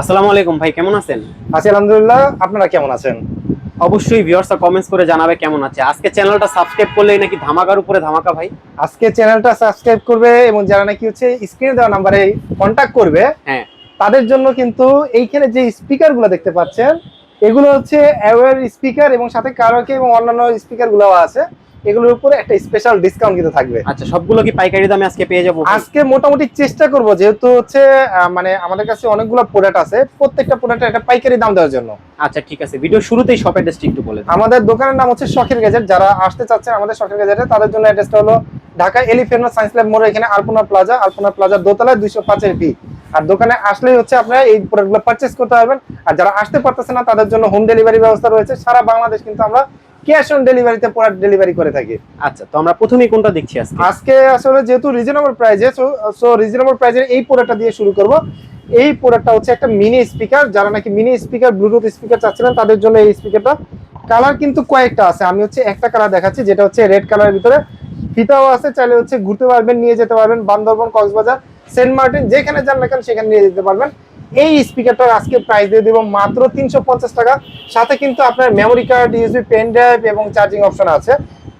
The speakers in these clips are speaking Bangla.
আসসালামু আলাইকুম ভাই কেমন আছেন? আছি আলহামদুলিল্লাহ আপনারা কেমন আছেন? অবশ্যই ভিউয়ার্সরা কমেন্টস করে জানাবে কেমন আছে। আজকে চ্যানেলটা সাবস্ক্রাইব করলেই নাকি ধামাকার উপরে ধামাকা ভাই? আজকে চ্যানেলটা সাবস্ক্রাইব করবে এবং যারা নাকি হচ্ছে স্ক্রিনে দেওয়া নাম্বারে কন্ট্যাক্ট করবে হ্যাঁ। তাদের জন্য কিন্তু এইখানে যে স্পিকারগুলো দেখতে পাচ্ছেন এগুলো হচ্ছে অ্যাওয়ার স্পিকার এবং সাথে কারোকে এবং অন্যান্য স্পিকারগুলো আছে। এগুলোর উপরে একটা স্পেশাল ডিসকাউন্ট কিন্তু থাকবে। আচ্ছা সবগুলো কি পাইকারি দামে আজকে পেয়ে যাব? আজকে মোটামুটি চেষ্টা করব যেহেতু হচ্ছে মানে আমাদের কাছে অনেকগুলো প্রোডাক্ট আছে প্রত্যেকটা প্রোডাক্টের একটা পাইকারি দাম দেওয়ার জন্য। আচ্ছা ঠিক আছে। ভিডিও শুরুতেই শপ অ্যাড্রেসটি একটু বলে। আমাদের দোকানের নাম হচ্ছে শখের গ্যাজেট যারা আসতে চাচ্ছেন আমাদের শখের গ্যাজেটে তাদের জন্য অ্যাড্রেসটা হলো ঢাকা এলিফেন্ট সায়েন্স ল্যাব মোড় এখানে আলপনা প্লাজা আলপনা প্লাজা দোতলায় দুইশো পাঁচের বি আর দোকানে আসলেই হচ্ছে আপনারা এই প্রোডাক্টগুলো পারচেস করতে পারবেন। আর যারা আসতে পারতেছে না তাদের জন্য হোম ডেলিভারি ব্যবস্থা রয়েছে। সারা বাংলাদেশ কিন্তু আমরা ক্যাশ অন ডেলিভারিতে প্রোডাক্ট ডেলিভারি করে থাকি। আচ্ছা তো আমরা প্রথমেই কোনটা দেখছি আজকে? আজকে আসলে যেহেতু রিজনেবল প্রাইজে সো রিজনেবল প্রাইজের এই প্রোডাক্টটা দিয়ে শুরু করব। এই প্রোডাক্টটা হচ্ছে একটা মিনি স্পিকার যারা নাকি মিনি স্পিকার ব্লুটুথ স্পিকার চাচ্ছিলেন তাদের জন্য এই স্পিকারটা কালার কিন্তু কয়েকটা আছে আমি হচ্ছে একটা কালার দেখাচ্ছি যেটা হচ্ছে রেড কালারের ভিতরে। ফিতাও আছে চাইলে হচ্ছে ঘুরতে পারবেন নিয়ে যেতে পারবেন বান্দরবন কক্সবাজার সেন্ট মার্টিন যেখানে যান না কেন সেখানে নিয়ে যেতে পারবেন। এই স্পিকারটার আজকে প্রাইস দিয়ে দেবো মাত্র তিনশো পঞ্চাশ টাকা। সাথে কিন্তু আপনার memory card USB pen drive এবং চার্জিং অপশন আছে।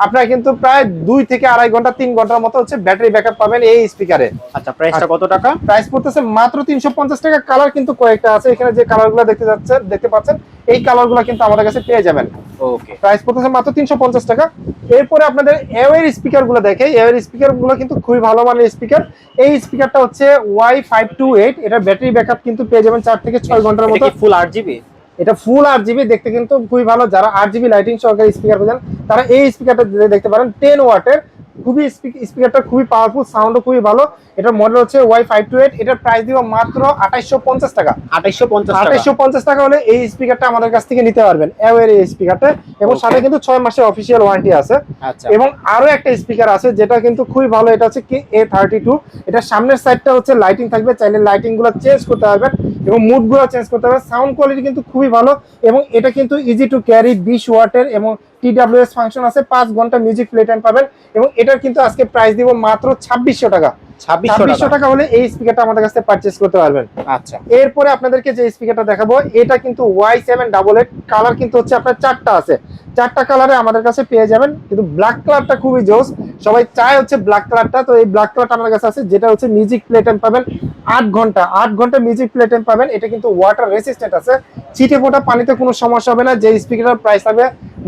আপনারা কিন্তু প্রায় দুই থেকে আড়াই ঘণ্টা তিন ঘণ্টার মতো হচ্ছে ব্যাটারি ব্যাকআপ পাবেন এই স্পিকারে আচ্ছা প্রাইসটা কত টাকা? প্রাইস পড়তেছে মাত্র তিনশো পঞ্চাশ টাকা। কালার কিন্তু কয়েকটা আছে। এখানে যে কালারগুলো দেখতে যাচ্ছেন দেখতে পাচ্ছেন এই কালারগুলো কিন্তু আমাদের কাছে পেয়ে যাবেন। ওকে প্রাইস পড়তেছে মাত্র তিনশো পঞ্চাশ টাকা। এরপরে আপনাদের এওয়ের স্পিকারগুলো দেখে এওয়ের স্পিকারগুলো কিন্তু খুবই ভালো মানের স্পিকার এই স্পিকারটা হচ্ছে ওয়াই ফাইভ টু এইট এটা ব্যাটারি ব্যাকআপ কিন্তু পেয়ে যাবেন চার থেকে ছয় ঘণ্টার মতো। ফুল আট জিবি এটা ফুল আট জিবি দেখতে কিন্তু খুবই ভালো। যারা আট জিবি লাইটিং সহকারে স্পিকার খোঁজেন তারা এই স্পিকারটা দেখতে পারেন টেন ওয়াটের খুবই স্পিকারটা খুবই পাওয়ারফুল সাউন্ডও খুবই ভালো। এটার মডেল হচ্ছে ওয়াই ফাইভ টু এইট এটার প্রাইস দিব মাত্র আঠাইশশো পঞ্চাশ টাকা। আঠাইশশো পঞ্চাশ টাকা। আঠাইশশো পঞ্চাশ টাকা হলে এই স্পিকারটা আমাদের কাছ থেকে নিতে পারবেন অ্যাওয়ের এই স্পিকারটা এবং. সাথে কিন্তু ছয় মাসের অফিসিয়াল ওয়ারেন্টি আছে। আচ্ছা। এবং আরও একটা স্পিকার আছে যেটা কিন্তু খুবই ভালো এটা হচ্ছে কে এ থার্টি টু এটা সামনের সাইডটা হচ্ছে লাইটিং থাকবে চাইলে লাইটিংগুলো চেঞ্জ করতে পারবেন। এবং মুডগুলো চেঞ্জ করতে পারবেন সাউন্ড কোয়ালিটি কিন্তু খুবই ভালো এবং এটা কিন্তু ইজি টু ক্যারি বিশ ওয়াটের এবং টিডাব্লিউএস ফাংশন আছে। পাঁচ ঘণ্টা মিউজিক প্লে টাইম পাবেন এবং এটার কিন্তু আজকে প্রাইস দিব মাত্র ছাব্বিশশো টাকা। ছাব্বিশশো টাকা। হলে এই স্পিকারটা আমাদের কাছে পারচেস করতে পারবেন। আচ্ছা। এরপরে আপনাদেরকে যে স্পিকারটা দেখাবো এটা কিন্তু Y seven double eight colour কিন্তু হচ্ছে আপনার চারটা আছে। চারটা কালারে আমাদের কাছে পেয়ে যাবেন। কিন্তু ব্ল্যাক কালারটা খুবই জোস। সবাই চায় হচ্ছে ব্ল্যাক কালারটা তো এই ব্ল্যাক কালারটা আমাদের কাছে আছে যেটা হচ্ছে মিউজিক প্লে টাইম পাবেন আট ঘণ্টা আট ঘণ্টা মিউজিক প্লে টাইম পাবেন এটা কিন্তু ওয়াটার রেসিস্ট্যান্ট আছে। ছিটে ফোটা পানিতে কোনো সমস্যা হবে না যে স্পিকারটার প্রাইস হবে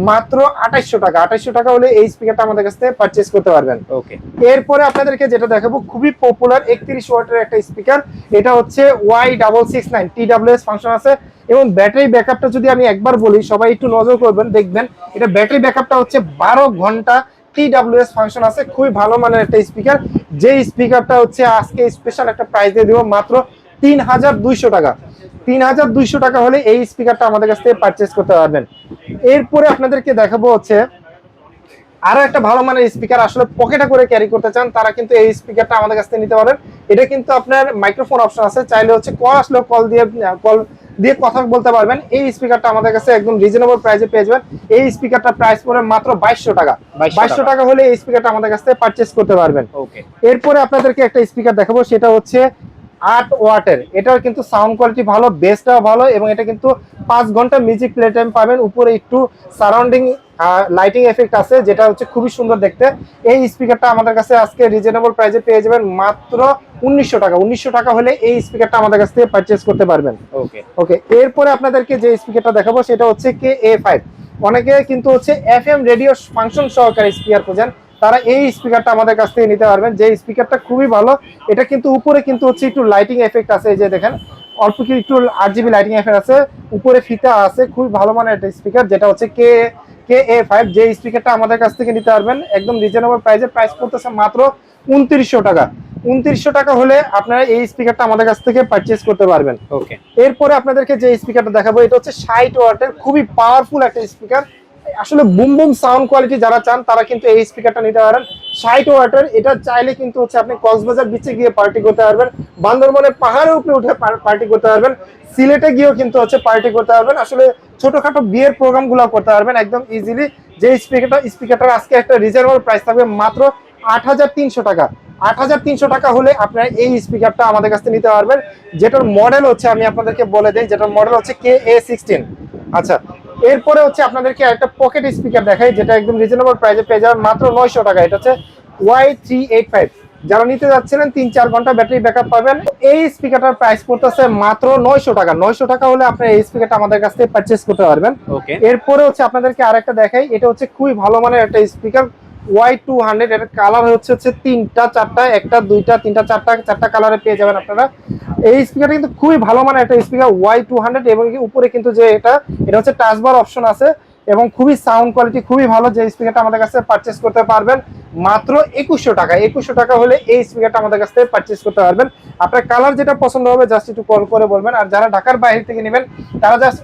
মাত্র আঠাইশশো টাকা। আঠাইশশো টাকা হলে এই স্পিকারটা আমাদের কাছ থেকে পারচেস করতে পারবেন। ওকে এরপরে আপনাদেরকে যেটা দেখাবো খুবই পপুলার একত্রিশ ওয়াটের একটা স্পিকার এটা হচ্ছে Y double six nine T WS function আছে। এবং ব্যাটারি ব্যাকআপটা যদি আমি একবার বলি সবাই একটু নজর করবেন দেখবেন এটা ব্যাটারি ব্যাকআপটা হচ্ছে বারো ঘণ্টা টি ডাব্লিউএস ফাংশন আছে, খুবই ভালো মানের একটা স্পিকার যে স্পিকারটা হচ্ছে আজকে স্পেশাল একটা প্রাইস দিয়ে দেবো, মাত্র তিন হাজার দুইশো টাকা। তিন হাজার দুইশো টাকা হলে এই স্পিকারটা আমাদের কাছ থেকে পারচেস করতে পারবেন। এরপরে আপনাদেরকে দেখাবো হচ্ছে আরও একটা ভালো মানের স্পিকার আসলে পকেটে করে ক্যারি করতে চান তারা কিন্তু এই স্পিকারটা আমাদের কাছ থেকে নিতে পারেন। এটা কিন্তু আপনার মাইক্রোফোন অপশন আছে চাইলে হচ্ছে কল আসলেও কল দিয়ে কল দিয়ে কথা বলতে পারবেন। এই স্পিকারটা আমাদের কাছে একদম রিজনেবল প্রাইসে পেয়ে যাবেন। এই স্পিকারটা প্রাইস পড়ে মাত্র বাইশশো টাকা। 2200 বাইশশো টাকা হলে এই স্পিকারটা আমাদের কাছ থেকে পারচেস করতে পারবেন। ওকে এরপরে আপনাদেরকে একটা স্পিকার দেখাবো সেটা হচ্ছে আট ওয়াটের। এটার কিন্তু সাউন্ড কোয়ালিটি ভালো বেসটাও ভালো এবং এটা কিন্তু পাঁচ ঘণ্টা মিউজিক প্লে টাইম পাবেন। উপরে একটু সারাউন্ডিং লাইটিং এফেক্ট আছে যেটা হচ্ছে খুবই সুন্দর দেখতে। এই স্পিকারটা আমাদের কাছে আজকে রিজনেবল প্রাইসে পেয়ে যাবেন মাত্র উনিশশো টাকা। উনিশশো টাকা হলে এই স্পিকারটা আমাদের কাছ থেকে পারচেস করতে পারবেন। ওকে ওকে এরপরে আপনাদেরকে যে স্পিকারটা দেখাবো সেটা হচ্ছে কে এ ফাইভ অনেকে কিন্তু হচ্ছে এফ এম রেডিও ফাংশন সহকারে স্পিকার খোঁজেন। তারা এই স্পিকারটা আমাদের কাছ থেকে নিতে পারবেন। যে স্পিকারটা খুবই ভালো এটা কিন্তু উপরে কিন্তু হচ্ছে একটু লাইটিং এফেক্ট আছে এই যে দেখেন। অল্প কি একটু আট জিবি লাইটিং এফেক্ট আছে উপরে ফিতা আছে খুবই ভালো মানের একটা স্পিকার যেটা হচ্ছে কে কে এ ফাইভ যে স্পিকারটা আমাদের কাছ থেকে নিতে পারবেন একদম রিজনেবল প্রাইসে প্রাইস পড়তেছে মাত্র উনত্রিশশো টাকা। উনত্রিশশো টাকা হলে আপনারা এই স্পিকারটা আমাদের কাছ থেকে পারচেস করতে পারবেন। ওকে এরপরে আপনাদেরকে যে স্পিকারটা দেখাবো এটা হচ্ছে ষাট ওয়াটের খুবই পাওয়ারফুল একটা স্পিকার আসলে বুম বুম সাউন্ড কোয়ালিটি যারা চান, তারা কিন্তু এই স্পিকারটা নিতে পারেন। ষাট ওয়াটের, এটা চাইলে কিন্তু হচ্ছে আপনি কক্সবাজার বিচে গিয়ে পার্টি করতে পারবেন। বান্দরবনের পাহাড়ের উপরে উঠে পার্টি করতে পারবেন। সিলেটে গিয়েও কিন্তু হচ্ছে পার্টি করতে পারবেন। আসলে ছোটখাটো বিয়ের প্রোগ্রামগুলো করতে পারবেন একদম ইজিলি যে স্পিকারটা স্পিকারটার আজকে একটা রিজনেবল প্রাইস থাকবে মাত্র আট হাজার তিনশো টাকা। আট হাজার তিনশো টাকা হলে আপনারা এই স্পিকারটা আমাদের কাছ থেকে নিতে পারবেন। যেটার মডেল হচ্ছে আমি আপনাদেরকে বলে দিই, যেটার মডেল হচ্ছে কে এ সিক্সটিন। আচ্ছা এরপরে হচ্ছে আপনাদেরকে একটা পকেট স্পিকার দেখাই যেটা একদম রিজনেবল প্রাইসে পেয়ে যাবেন মাত্র নয়শো টাকা। এটা হচ্ছে ওয়াই থ্রি এইট ফাইভ যারা নিতে যাচ্ছিলেন তিন চার ঘণ্টা ব্যাটারি ব্যাকআপ পাবেন। এই স্পিকারটার প্রাইস পড়তেছে মাত্র নয়শো টাকা। নয়শো টাকা হলে আপনার এই স্পিকারটা আমাদের কাছ থেকে পারচেস করতে পারবেন। এরপরে হচ্ছে আপনাদেরকে আরেকটা দেখাই এটা হচ্ছে খুবই ভালো মানের একটা স্পিকার ওয়াই টু হান্ড্রেড এর কালার হচ্ছে হচ্ছে তিনটা চারটা একটা দুইটা তিনটা চারটা চারটা কালারে পেয়ে যাবেন আপনারা। এই স্পিকারটা কিন্তু খুবই ভালো মানের একটা স্পিকার ওয়াই টু হান্ড্রেড এবং উপরে কিন্তু যে এটা এটা হচ্ছে টাচবার অপশন আছে এবং খুবই সাউন্ড কোয়ালিটি খুবই ভালো যে স্পিকারটা আমাদের কাছে পারচেস করতে পারবেন। মাত্র একুশশো টাকা একুশশো টাকা হলে এই স্পিকারটা আমাদের কাছ থেকে পারচেস করতে পারবেন। আপনার কালার যেটা পছন্দ হবে জাস্ট একটু কল করে বলবেন। আর যারা ঢাকার বাইরে থেকে নেবেন, তারা জাস্ট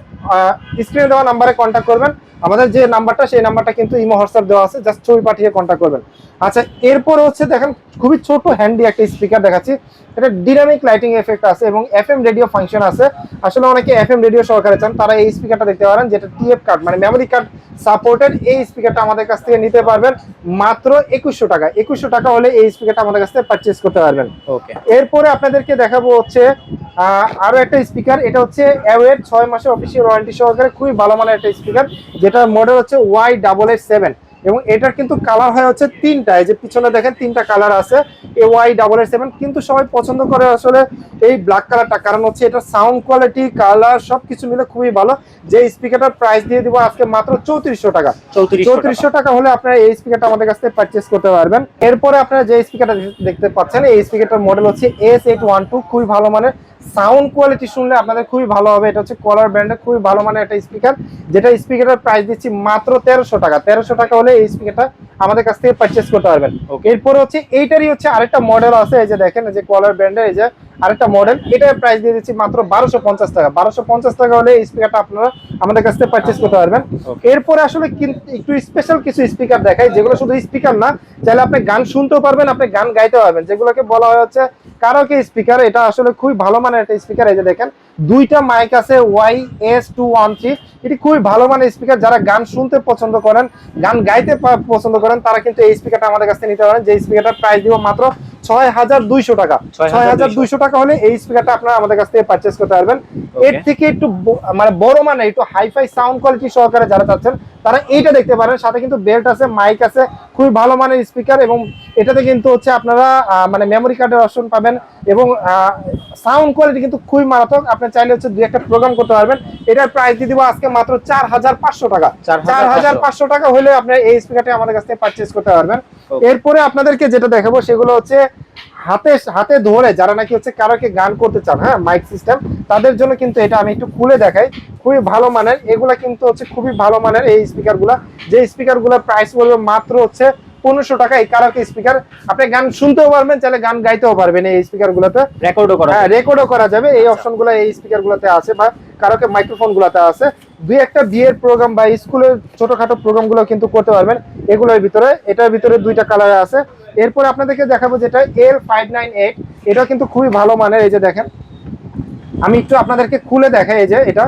স্ক্রিনে দেওয়া নাম্বারে কন্ট্যাক্ট করবেন। আমাদের যে নাম্বারটা সেই নাম্বারটা কিন্তু ইমো হোয়াটসঅ্যাপ দেওয়া আছে। জাস্ট ছবি পাঠিয়ে কন্ট্যাক্ট করবেন। আচ্ছা এরপর হচ্ছে দেখেন, খুবই ছোট হ্যান্ডি একটা স্পিকার দেখাচ্ছি। এটা ডিনামিক লাইটিং এফেক্ট আছে এবং এফএম রেডিও ফাংশন আছে। আসলে অনেকে এফএম রেডিও সহকারে চান তারা এই স্পিকারটা দেখতে পারেন যেটা টিএফ কার্ড মানে মেমোরি কার্ড সাপোর্টেড এই স্পিকারটা আমাদের কাছ থেকে নিতে পারবেন। মাত্র একুশশো টাকা। একুশশো টাকা হলে এই স্পিকারটা আমাদের কাছ থেকে পারচেস করতে পারবেন। ওকে এরপরে আপনাদেরকে দেখাবো হচ্ছে আহ, আরও একটা স্পিকার এটা হচ্ছে অ্যাওয়ের ছয় মাসের অফিসিয়াল ওয়ারেন্টি সহকারে খুবই ভালো মানের একটা স্পিকার যেটার মডেল হচ্ছে ওয়াই ডাবল এইট সেভেন এবং এটার কিন্তু কালার হয় হচ্ছে তিনটা। এই যে পিছনে দেখেন তিনটা কালার আছে A Y double eight seven কিন্তু সবাই পছন্দ করে আসলে এই ব্ল্যাক কালারটা কারণ হচ্ছে এটা সাউন্ড কোয়ালিটি কালার সবকিছু মিলে খুবই ভালো। যে স্পিকারটার প্রাইস দিয়ে দিব আজকে মাত্র চৌত্রিশশো টাকা। চৌত্রিশশো টাকা। হলে আপনারা এই স্পিকারটা আমাদের কাছ থেকে পারচেস করতে পারবেন। এরপরে আপনারা যে স্পিকারটা দেখতে পাচ্ছেন এই স্পিকারটার মডেল হচ্ছে এস এইট ওয়ান টু খুবই ভালো মানের। সাউন্ড কোয়ালিটি শুনলে আপনাদের খুবই ভালো হবে। এটা হচ্ছে কলার ব্র্যান্ডের খুবই ভালো মানে একটা স্পিকার। যেটা স্পিকারের প্রাইস দিচ্ছি মাত্র তেরোশো টাকা। তেরোশো টাকা হলে এই স্পিকারটা আমাদের কাছ থেকে পারচেস করতে পারবেন। ওকে এরপরে হচ্ছে এইটারই হচ্ছে আরেকটা মডেল আছে। এই যে দেখেন এই যে কলার ব্র্যান্ডের এই যে আরেকটা মডেল এটার প্রাইস দিয়ে দিচ্ছি মাত্র বারোশো পঞ্চাশ টাকা। বারোশো পঞ্চাশ টাকা হলে স্পিকারটা আপনারা আমাদের কাছ থেকে পারচেস করতে পারবেন। এরপরে আসলে একটু স্পেশাল কিছু স্পিকার দেখাই যেগুলো শুধু স্পিকার না চাইলে আপনি গান শুনতেও পারবেন আপনি গান গাইতে পারবেন। যেগুলোকে বলা হয় হচ্ছে কারোকে স্পিকার এটা আসলে খুবই ভালো মানের একটা স্পিকার এই যে দেখেন। দুইটা মাইক আছে Y S two one three এটি খুবই ভালো মানের স্পিকার যারা গান শুনতে পছন্দ করেন গান গাইতে পছন্দ করেন তারা কিন্তু এই স্পিকারটা আমাদের কাছ থেকে নিতে পারেন। যে স্পিকারটার প্রাইস দিব মাত্র ছয় হাজার দুইশো টাকা। ছয় হাজার 6,200 দুইশো টাকা হলে এই স্পিকারটা আপনারা আমাদের কাছ থেকে পারচেস করতে পারবেন। এর থেকে একটু মানে বড় মানে একটু হাইফাই সাউন্ড কোয়ালিটি সহকারে যারা চাচ্ছেন তারা এইটা দেখতে পারেন। সাথে কিন্তু বেল্ট আছে মাইক আছে খুবই ভালো মানের স্পিকার এবং এটাতে কিন্তু হচ্ছে আপনারা মানে মেমোরি কার্ডের অপশন পাবেন এবং সাউন্ড কোয়ালিটি কিন্তু খুবই মারাত্মক। আপনি চাইলে হচ্ছে দুই একটা প্রোগ্রাম করতে পারবেন। এটার প্রাইস দিয়ে দিব আজকে মাত্র চার হাজার পাঁচশো টাকা। চার হাজার পাঁচশো টাকা হলে আপনার এই স্পিকারটি আমাদের কাছ থেকে পারচেস করতে পারবেন। এরপরে আপনাদেরকে যেটা দেখাবো সেগুলো হচ্ছে হাতে হাতে ধরে যারা নাকি হচ্ছে কারোকে গান করতে চান হ্যাঁ মাইক সিস্টেম তাদের জন্য কিন্তু এটা আমি একটু খুলে দেখাই। খুবই ভালো মানের। এগুলা কিন্তু হচ্ছে খুবই ভালো মানের এই স্পিকারগুলা যে স্পিকারগুলা প্রাইস পড়বে মাত্র হচ্ছে পনেরোশো টাকা। এই কারোকে স্পিকার আপনি গান শুনতেও পারবেন চাইলে গান গাইতেও পারবেন এই স্পিকার গুলোতে রেকর্ডও করা হ্যাঁ রেকর্ডও করা যাবে। এই অপশনগুলো এই স্পিকার গুলোতে আছে বা কারোকে মাইক্রোফোন গুলোতে আছে। দুই একটা বিয়ের প্রোগ্রাম বা স্কুলের ছোটখাটো প্রোগ্রামগুলো কিন্তু করতে পারবেন। এগুলোর ভিতরে এটার ভিতরে দুইটা কালার আছে। এরপর আপনাদেরকে দেখাবো যেটা এল ফাইভ নাইন এইট এটা কিন্তু খুবই ভালো মানের এই যে দেখেন। আমি একটু আপনাদেরকে খুলে দেখাই এই যে এটা।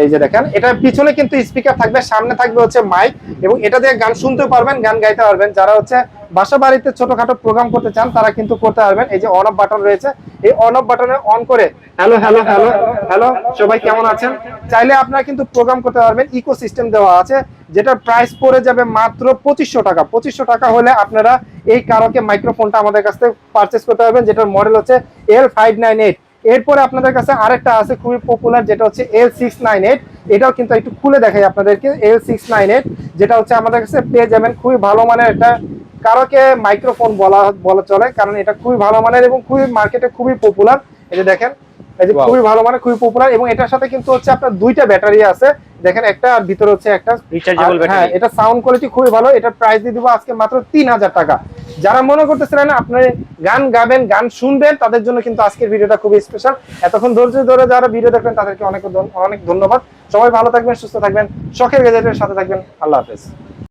এই যে দেখেন, এটার পিছনে কিন্তু স্পিকার থাকবে, সামনে থাকবে হচ্ছে মাইক এবং এটা দিয়ে গান শুনতে পারবেন, গান গাইতে পারবেন। যারা হচ্ছে বাসা বাড়িতে ছোটখাটো প্রোগ্রাম করতে চান, তারা কিন্তু করতে পারবেন। এই যে অন অফ বাটন রয়েছে, এই অন অফ বাটনে অন করে হ্যালো হ্যালো হ্যালো হ্যালো সবাই কেমন আছেন? চাইলে আপনারা কিন্তু প্রোগ্রাম করতে পারবেন ইকো সিস্টেম দেওয়া আছে যেটা প্রাইস পড়ে যাবে মাত্র পঁচিশশো টাকা। পঁচিশশো টাকা হলে আপনারা এই কারোকে মাইক্রোফোনটা আমাদের কাছ থেকে পারচেস করতে পারবেন, যেটার মডেল হচ্ছে এল ফাইভ নাইন এইট এরপরে আপনাদের কাছে আরেকটা আছে খুবই পপুলার যেটা হচ্ছে এল সিক্স নাইন এইট এটাও কিন্তু একটু খুলে দেখাই আপনাদেরকে এল সিক্স নাইন এইট যেটা হচ্ছে আমাদের কাছে পেয়ে যাবেন খুবই ভালো মানের একটা কারোকে মাইক্রোফোন বলা বলা চলে কারণ এটা খুবই ভালো মানের এবং খুবই মার্কেটে খুবই পপুলার এই যে দেখেন এই যে খুবই ভালো মানে খুবই পপুলার এবং এটার সাথে কিন্তু হচ্ছে আপনার দুইটা ব্যাটারি আছে। দেখেন একটা আর ভিতরে হচ্ছে একটা। Battery। হ্যাঁ এটা সাউন্ড কোয়ালিটি খুবই ভালো এটার প্রাইস দিয়ে দিব আজকে মাত্র তিন হাজার টাকা। যারা মনে করতেছিলেন আপনি গান গাবেন, গান শুনবেন, তাদের জন্য কিন্তু আজকের ভিডিওটা খুবই স্পেশাল এতক্ষণ ধৈর্য ধরে যারা ভিডিও দেখবেন তাদেরকে অনেক অনেক ধন্যবাদ। সবাই ভালো থাকবেন, সুস্থ থাকবেন, শখের গেজেটের সাথে থাকবেন। আল্লাহ হাফেজ।